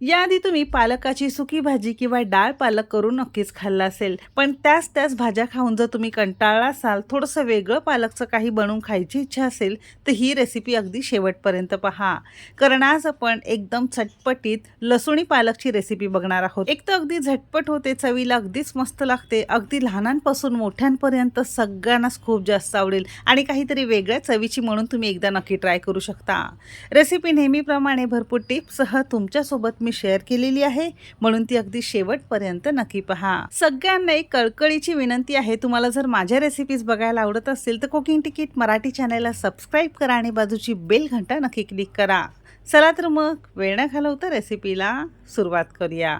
याआधी तुम्ही पालकाची सुकी भाजी किंवा डाळ पालक करून नक्कीच खाल्ला असेल. पण त्याच त्याच भाज्या खाऊन जर तुम्ही कंटाळला असाल थोडंसं वेगळं पालकचं काही बनवून खायची इच्छा असेल तर ही रेसिपी अगदी शेवटपर्यंत पहा. कारण आज आपण एकदम चटपटीत लसुणी पालकची रेसिपी बघणार आहोत. एक तर अगदी झटपट होते चवीला अगदीच मस्त लागते अगदी लहानांपासून मोठ्यांपर्यंत सगळ्यांनाच खूप जास्त आवडेल आणि काहीतरी वेगळ्या चवीची म्हणून तुम्ही एकदा नक्की ट्राय करू शकता. रेसिपी नेहमीप्रमाणे भरपूर टिप्ससह तुमच्यासोबत मी शेअर केलेली आहे. म्हणून ती अगदी शेवटपर्यंत नक्की पहा. सगळ्यांना एक कळकळीची विनंती आहे. तुम्हाला जर माझ्या रेसिपीज बघायला आवडत असतील तर कुकिंग तिकीट मराठी चॅनलला सबस्क्राईब करा आणि बाजूची बेल घंटा नक्की क्लिक करा. चला तर मग वेळ न घालवता रेसिपीला सुरुवात करूया.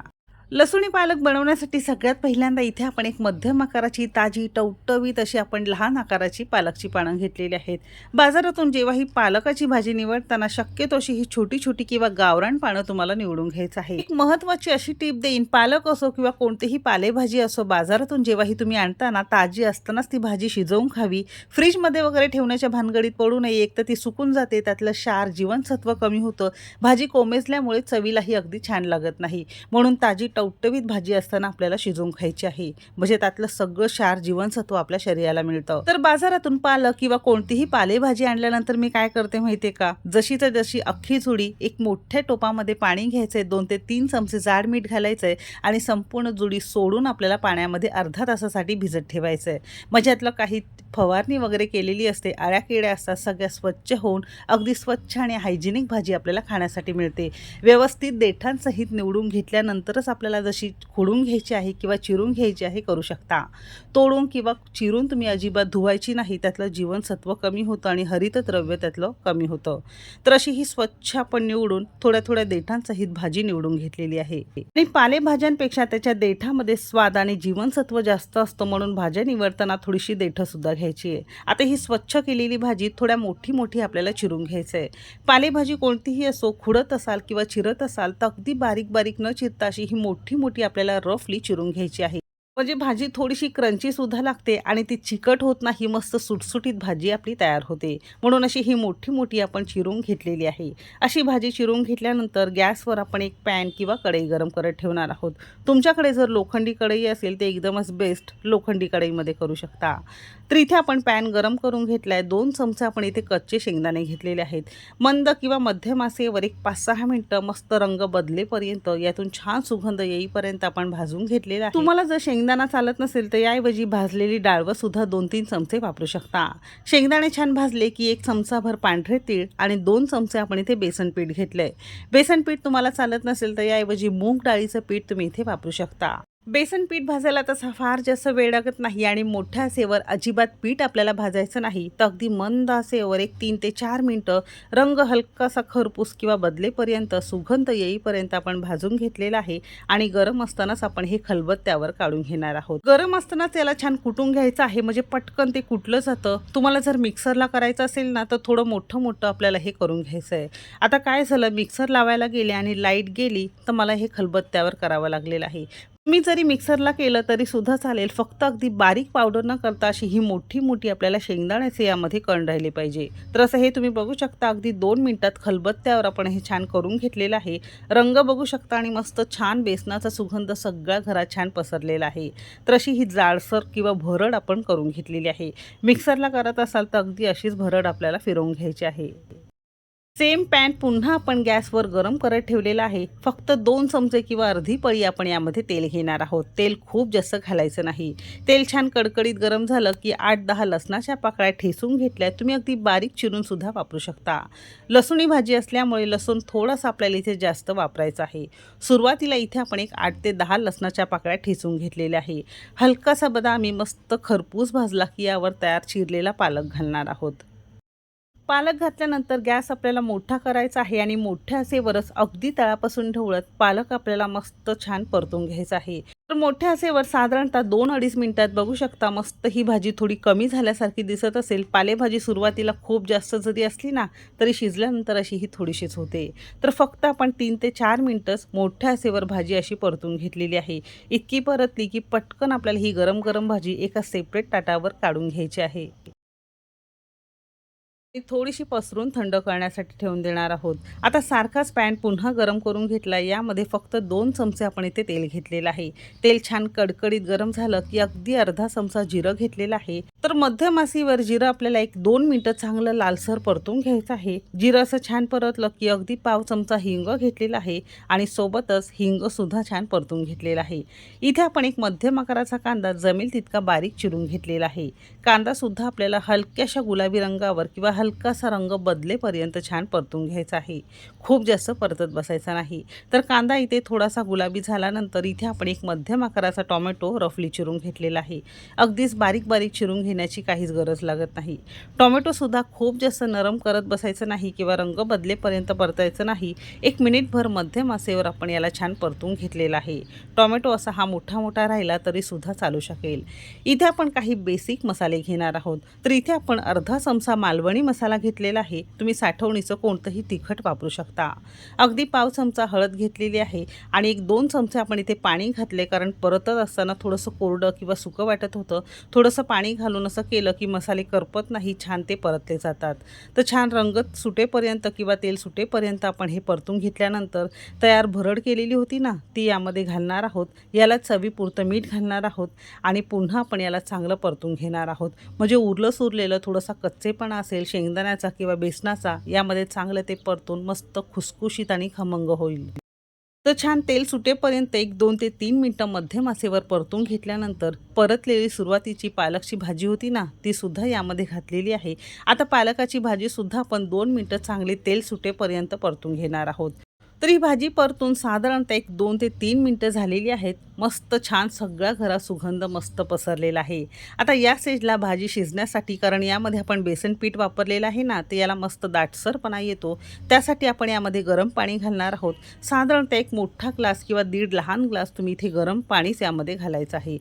लसुणी पालक बनवण्यासाठी सगळ्यात पहिल्यांदा इथे आपण एक मध्यम आकाराची ताजी टवटवीत अशी आपण लहान आकाराची पालकची पानं घेतलेली आहेत. बाजारातून जेव्हा ही पालकाची भाजी निवडताना शक्यतो अशी ही छोटी छोटी किंवा गावरान पानं तुम्हाला निवडून घ्यायचं आहे. एक महत्त्वाची अशी टीप देईन पालक असो किंवा कोणतीही पालेभाजी असो बाजारातून जेव्हाही तुम्ही आणताना ताजी असतानाच ती भाजी शिजवून खावी. फ्रीजमध्ये वगैरे ठेवण्याच्या भानगडीत पडू नये एक तर ती सुकून जाते त्यातलं क्षार जीवनसत्व कमी होतं. भाजी कोमेजल्यामुळे चवीलाही अगदी छान लागत नाही. म्हणून ताजी टवटवीत भाजी असताना आपल्याला शिजवून खायची आहे. म्हणजे त्यातलं सगळं क्षार जीवनसत्व आपल्या शरीराला मिळतं. तर बाजारातून पालक किंवा कोणतीही पालेभाजी आणल्यानंतर मी काय करते माहितीये का? जशी तर जशी अख्खी जुडी एक मोठ्या टोपामध्ये पाणी घ्यायचंय दोन ते तीन चमचे जाड मीठ घालायचंय आणि संपूर्ण जुडी सोडून आपल्याला पाण्यामध्ये अर्धा तासासाठी भिजत ठेवायचंय. म्हणजे यातलं काही फवारणी वगैरे केलेली असते. आळ्या किड्या असतात. सगळ्या स्वच्छ होऊन अगदी स्वच्छ आणि हायजेनिक भाजी आपल्याला खाण्यासाठी मिळते. व्यवस्थित देठांसहित निवडून घेतल्यानंतरच आपल्याला जशी खोडून घ्यायची आहे किंवा चिरून घ्यायची आहे करू शकता. तोडून किंवा चिरून तुम्ही अजिबात धुवायची नाही. त्यातलं जीवनसत्व कमी होतं आणि हरितद्रव्य त्यातलं कमी होतं. तर अशी ही स्वच्छ आपण निवडून थोड्या थोड्या देठांसहित भाजी निवडून घेतलेली आहे. आणि पालेभाज्यांपेक्षा त्याच्या देठामध्ये स्वाद आणि जीवनसत्व जास्त असतं म्हणून भाज्या निवडताना थोडीशी देठं सुद्धा घ्यायची आहे. आता ही स्वच्छ केलेली भाजी थोड्या मोठी मोठी आपल्याला चिरून घ्यायचं आहे पालेभाजी कोणतीही असो खुडत असाल किंवा चिरत असाल तर अगदी बारीक बारीक न चिरता अशी ही मोठी मोठी आपल्याला रफली चिरून घ्यायची आहे. म्हणजे भाजी थोडीशी क्रंची सुद्धा लागते आणि ती चिकट होत नाही मस्त सुटसुटीत भाजी आपली तयार होते. म्हणून अशी ही मोठी मोठी आपण चिरून घेतलेली आहे. अशी भाजी चिरून घेतल्यानंतर गॅसवर आपण एक पॅन किंवा कढई गरम करत ठेवणार आहोत. तुमच्याकडे जर लोखंडी कढई असेल ते एकदमच बेस्ट लोखंडी कढईमध्ये करू शकता. तर इथे आपण पॅन गरम करून घेतला आहे दोन चमचे आपण इथे कच्चे शेंगदाणे घेतलेले आहेत. मंद किंवा मध्यम आसेवर एक पाच सहा मिनटं मस्त रंग बदलेपर्यंत यातून छान सुगंध येईपर्यंत आपण भाजून घेतलेला आहे. तुम्हाला जर शेंगदाणा चालत नसेल तर याऐवजी भाजलेली डाळवं सुद्धा दोन तीन चमचे वापरू शकता. शेंगदाणे छान भाजले की एक चमचाभर पांढरे तीळ आणि दोन चमचे आपण इथे बेसन पीठ घेतलंय. बेसन पीठ तुम्हाला चालत नसेल तर याऐवजी मूग डाळीचं पीठ तुम्ही इथे वापरू शकता. बेसन पीठ भाजायला तसा फार जास्त वेळ लागत नाही आणि मोठ्या सेवर अजिबात पीठ आपल्याला भाजायचं नाही. तर अगदी मंद आसेवर एक तीन ते चार मिनटं रंग हलकासा खरपूस किंवा बदलेपर्यंत सुगंध येईपर्यंत आपण भाजून घेतलेला आहे आणि गरम असतानाच आपण हे खलबत त्यावर काढून घेणार आहोत. गरम असतानाच याला छान कुटून घ्यायचं आहे म्हणजे पटकन ते कुटलं जातं. तुम्हाला जर मिक्सरला करायचं असेल ना तर थोडं मोठं मोठं आपल्याला हे करून घ्यायचं आहे. आता काय झालं मिक्सर लावायला गेले आणि लाइट गेली तर मला हे खलबत्त्यावर करावं लागलेलं आहे. मी जरी मिक्सरला केलं तरी सुद्धा चालेल. फक्त अगदी बारीक पावडर न करता अशी ही मोठी मोठी आपल्याला शेंगदाण्याचे यामध्ये कण राहिले पाहिजे. तर असं हे तुम्ही बघू शकता अगदी दोन मिनिटात खलबत्त्यावर आपण हे छान करून घेतलेलं आहे. रंग बघू शकता आणि मस्त छान बेसनाचा सुगंध सगळ्या घरात छान पसरलेला आहे. तर अशी ही जाडसर किंवा भरड आपण करून घेतलेली आहे. मिक्सरला करत असाल तर अगदी अशीच भरड आपल्याला फिरवून घ्यायची आहे. सेम पॅन पुन्हा आपण गॅसवर गरम करत ठेवलेला आहे. फक्त दोन चमचे किंवा अर्धी पळी आपण यामध्ये तेल घेणार आहोत. तेल खूप जास्त घालायचं नाही. तेल छान कडकडीत गरम झालं की आठ दहा लसणाच्या पाकळ्या ठेसून घेतल्या तुम्ही अगदी बारीक चिरून सुद्धा वापरू शकता. लसुणी भाजी असल्यामुळे लसूण थोडंसं आपल्याला इथे जास्त वापरायचं आहे. सुरुवातीला इथे आपण एक आठ ते दहा लसणाच्या पाकळ्या ठेसून घेतलेल्या आहे. हलकासा बदामी मस्त खरपूस भाजला की यावर तयार चिरलेला पालक घालणार आहोत. पालक घातल्यानंतर गॅस आपल्याला मोठा करायचा आहे आणि मोठ्या असेवरच अगदी तळापासून ढवळत पालक आपल्याला मस्त छान परतून घ्यायचा आहे. तर मोठ्या असेवर साधारणतः दोन अडीच मिनिटात बघू शकता मस्त ही भाजी थोडी कमी झाल्यासारखी दिसत असेल. पालेभाजी सुरुवातीला खूप जास्त जरी असली ना तरी शिजल्यानंतर अशी ही थोडीशीच होते. तर फक्त आपण तीन ते चार मिनटंच मोठ्या असेवर भाजी अशी परतून घेतलेली आहे. इतकी परतली की पटकन आपल्याला ही गरम गरम भाजी एका सेपरेट ताटावर काढून घ्यायची आहे. ती थोडीशी पसरून थंड करण्यासाठी ठेवून देणार आहोत. आता सारखाच पॅन पुन्हा गरम करून घेतला. यामध्ये फक्त दोन चमचे आपण इथे तेल घेतलेलं आहे. तेल छान कडकडीत गरम झालं की अगदी अर्धा चमचा जिरं घेतलेलं आहे. तर मध्यम आसीवर जिरं आपल्याला एक दोन मिनिटं चांगलं लालसर परतून घ्यायचं आहे. जिरं असं छान परतलं की अगदी पाव चमचा हिंग घेतलेला आहे आणि सोबतच हिंग सुद्धा छान परतून घेतलेला आहे. इथे आपण एक मध्यम आकाराचा कांदा जमेल तितका बारीक चिरून घेतलेला आहे. कांदा सुद्धा आपल्याला हलक्याशा गुलाबी रंगावर किंवा हलकासा रंग बदलेपर्यंत छान परतून घ्यायचा आहे. खूप जास्त परतत बसायचा नाही. तर कांदा इथे थोडासा गुलाबी झाल्यानंतर इथे आपण एक मध्यम आकाराचा टॉमॅटो रफली चिरून घेतलेला आहे. अगदीच बारीक बारीक चिरून घेण्याची काहीच गरज लागत नाही. टोमॅटोसुद्धा खूप जास्त नरम करत बसायचं नाही किंवा रंग बदलेपर्यंत परतायचं नाही. एक मिनिटभर मध्यम आसेवर आपण याला छान परतून घेतलेला आहे. टोमॅटो असा हा मोठा मोठा राहिला तरीसुद्धा चालू शकेल. इथे आपण काही बेसिक मसाले घेणार आहोत. तर इथे आपण अर्धा चमचा मालवणी मसाला घेतलेला आहे. तुम्ही साठवणीचं कोणतंही तिखट वापरू शकता. अगदी पाव चमचा हळद घेतलेली आहे आणि एक दोन चमचे आपण इथे पाणी घातले कारण परतत असताना थोडंसं कोरडं किंवा सुकं वाटत होतं. थोडंसं पाणी घालून असं केलं की मसाले करपत नाही छान ते परतले जातात. तर छान रंगत सुटेपर्यंत किंवा तेल सुटेपर्यंत आपण हे परतून घेतल्यानंतर तयार भरड केलेली होती ना ती यामध्ये घालणार आहोत. याला चवीपुरतं मीठ घालणार आहोत आणि पुन्हा आपण याला चांगलं परतून घेणार आहोत. म्हणजे उरलं सुरलेलं थोडासा कच्चेपणा असेल शेंगदाण्याचा किंवा बेसनाचा यामध्ये चांगलं ते परतून मस्त खुसखुशीत आणि खमंग होईल. तर छान तेल सुटेपर्यंत एक दोन ते तीन मिनटं मध्यम आसेवर परतून घेतल्यानंतर परतलेली सुरुवातीची पालकची भाजी होती ना ती सुद्धा यामध्ये घातलेली आहे. आता पालकाची भाजी सुद्धा आपण दोन मिनटं चांगली तेल सुटेपर्यंत परतून घेणार आहोत. तर ही भाजी परतून साधारणतः एक दोन ते तीन मिनटं झालेली आहेत. मस्त छान सगळ्या घरात सुगंध मस्त पसरलेला आहे. आता या स्टेजला भाजी शिजण्यासाठी कारण यामध्ये आपण बेसन पीठ वापरलेलं आहे ना ते याला मस्त दाटसरपणा येतो. त्यासाठी आपण यामध्ये गरम पाणी घालणार आहोत. साधारणतः एक मोठा ग्लास किंवा दीड लहान ग्लास तुम्ही इथे गरम पाणीच यामध्ये घालायचं आहे.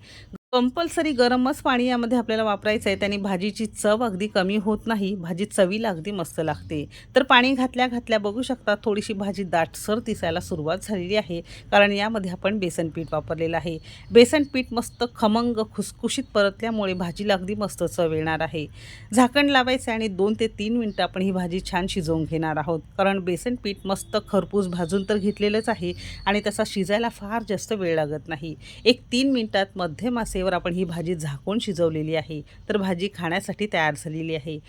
कंपल्सरी गरमच पाणी यामध्ये आपल्याला वापरायचं आहे. त्याने भाजीची चव अगदी कमी होत नाही. भाजी चवीला अगदी मस्त लागते. तर पाणी घातल्या घातल्या बघू शकता थोडीशी भाजी दाटसर दिसायला सुरुवात झालेली आहे. कारण यामध्ये आपण बेसन पीठ वापरलेलं आहे. बेसन पीठ मस्त खमंग खुसखुशीत परतल्यामुळे भाजीला अगदी मस्त चव येणार आहे. झाकण लावायचं आणि दोन ते तीन मिनटं आपण ही भाजी छान शिजवून घेणार आहोत. कारण बेसन पीठ मस्त खरपूस भाजून तर घेतलेलंच आहे आणि तसा शिजायला फार जास्त वेळ लागत नाही. एक तीन मिनटात मध्यम आसेवर आपण ही भाजी झाकून शिजवलेली आहे. तर भाजी खाण्यासाठी तयार झालेली आहे.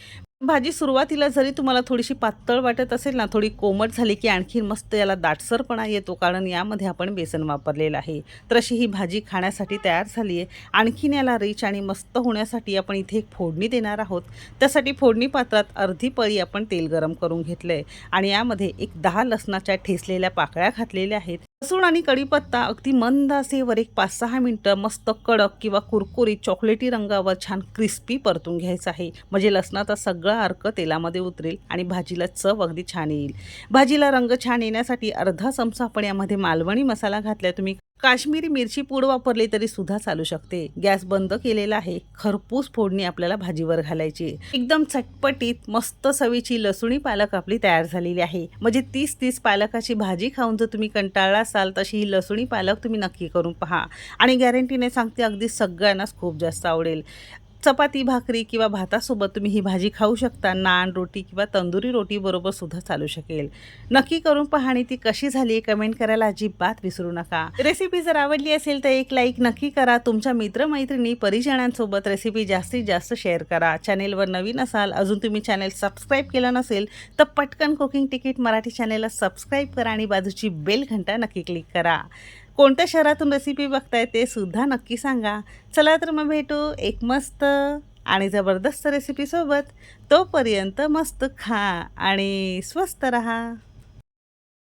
भाजी सुरुवातीला जरी तुम्हाला थोडीशी पातळ वाटत असेल ना थोडी कोमट झाली की आणखी मस्त याला दाटसरपणा येतो कारण यामध्ये आपण बेसन वापरलेलं आहे. तर अशी ही भाजी खाण्यासाठी तयार झाली आहे. आणखीन याला रिच आणि मस्त होण्यासाठी आपण इथे एक फोडणी देणार आहोत. त्यासाठी फोडणी पात्रात अर्धी पळी आपण तेल गरम करून घेतलं आहे आणि यामध्ये एक दहा लसणाच्या ठेसलेल्या पाकळ्या घातलेल्या आहेत. लसूण आणि कढीपत्ता अगदी मंद असेवर एक पाच सहा मिनटं मस्त कडक किंवा कुरकुरीत चॉकलेटी रंगावर छान क्रिस्पी परतून घ्यायचं आहे. म्हणजे लसणाचा सगळा अर्क तेलामध्ये उतरेल आणि भाजीला चव अगदी छान येईल. भाजीला रंग छान येण्यासाठी अर्धा चमचा आपण यामध्ये मालवणी मसाला घातलाय. तुम्ही काश्मीरी मिरची पूड वापरली तरी सुद्धा चालू शकते. गॅस बंद केलेला आहे. खरपूस फोडणी आपल्याला भाजीवर घालायची. एकदम चटपटीत मस्त चवीची लसुणी पालक आपली तयार झालेली आहे. म्हणजे तीस तीस पालकाची भाजी खाऊन जर तुम्ही कंटाळला असाल तशी ही लसुणी पालक तुम्ही नक्की करून पहा. आणि गॅरंटीने सांगते अगदी सगळ्यांनाच खूप जास्त आवडेल. चपाती भाकरी किंवा भातासोबत तुम्ही ही भाजी खाऊ शकता. नान रोटी किंवा तंदुरी रोटी बरोबर सुद्धा चालू शकेल. नक्की करून पहा आणि ती कशी झाली कमेंट करायला अजिबात विसरू नका. रेसिपी जर आवडली असेल तर एक लाईक नक्की करा. तुमच्या मित्रमैत्रिणी परिजनांसोबत रेसिपी जास्तीत जास्त शेअर करा. चॅनेलवर नवीन असाल अजून तुम्ही चॅनेल सबस्क्राईब केलं नसेल तर पटकन कुकिंग तिकीट मराठी चॅनेलला सबस्क्राईब करा आणि बाजूची बेल घंटा नक्की क्लिक करा. कोणत्या शहरातून रेसिपी बघताय ते सुद्धा नक्की सांगा. चला तर मग भेटू एक मस्त आणि जबरदस्त रेसिपीसोबत तोपर्यंत मस्त खा आणि स्वस्त रहा.